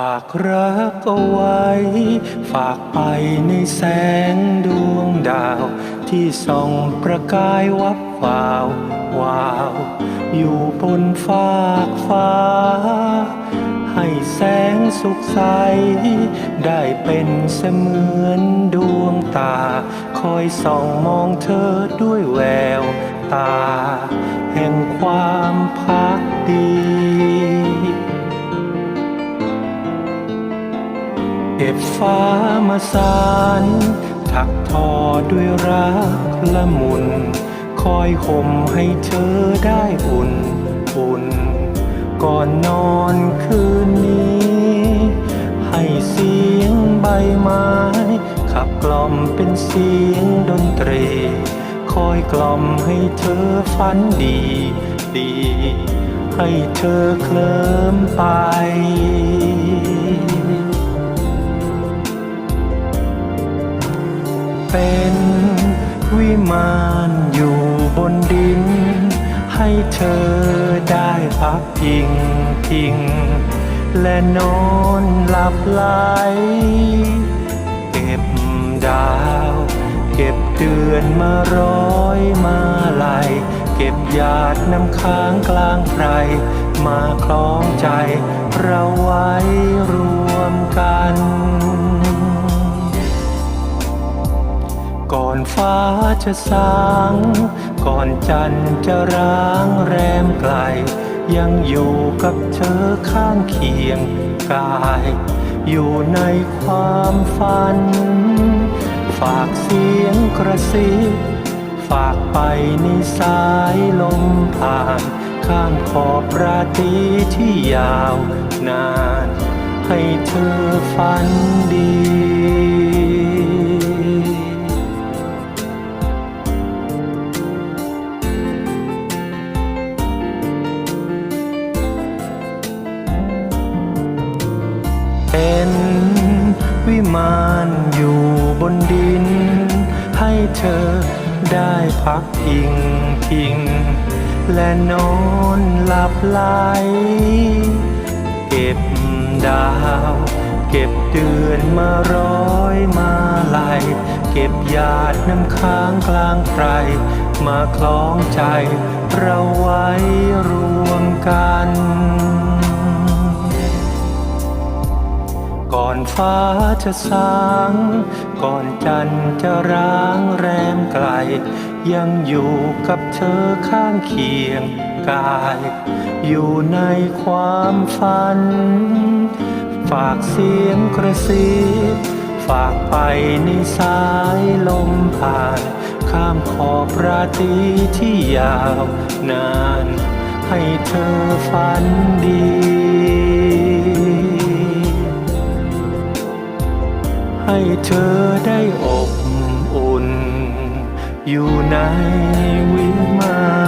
ฝากรักเอาไว้ ฝากไปในแสงดวงดาว ที่ส่องประกายวับวาววาว อยู่บนฟากฟ้า ให้แสงสุขใส ได้เป็นเสมือนดวงตา คอยส่องมองเธอด้วยแววตา แห่งความพักดี บฟ้ามาสารถักทอด้วยรักละมุน คอยห่มให้เธอได้อุ่นอุ่น ก่อนนอนคืนนี้ ให้เสียงใบไม้ ขับกล่อมเป็นเสียงดนตรี คอยกล่อมให้เธอฝันดีดี ให้เธอเคลิ้มไป เป็นวิมานอยู่บนดิน ให้เธอได้พักพิงพิง และนอนหลับไหลเก็บดาว เก็บเดือนมาร้อยมาลายเก็บหยาดน้ำค้างกลางไพรมาคล้องใจเราไว้ ฟ้าจะสาง ก่อนจันจะร้างแรมไกล ยังอยู่กับเธอข้างเคียงกาย อยู่ในความฝัน ฝากเสียงกระซิบฝากไปในสายลมผ่าน ข้างขอบราตรีที่ยาวนาน ให้เธอฝันดี เป็นวิมานอยู่บนดิน ให้เธอได้พักพิงพิง และนอนหลับไหลเก็บดาวเก็บเดือนมาร้อยมาลายเก็บหยาดน้ำค้างกลางไพรมาคล้องใจ เราไว้รวมกัน ฟ้าจะสางก่อนจันจะร้างแรมไกล ยังอยู่กับเธอข้างเคียงกาย อยู่ในความฝัน ฝากเสียงกระซิบฝากไปในสายลมผ่าน ข้ามขอบราตรีที่ยาวนาน ให้เธอฝันดี ให้เธอได้อบอุ่น อยู่ในวิมาน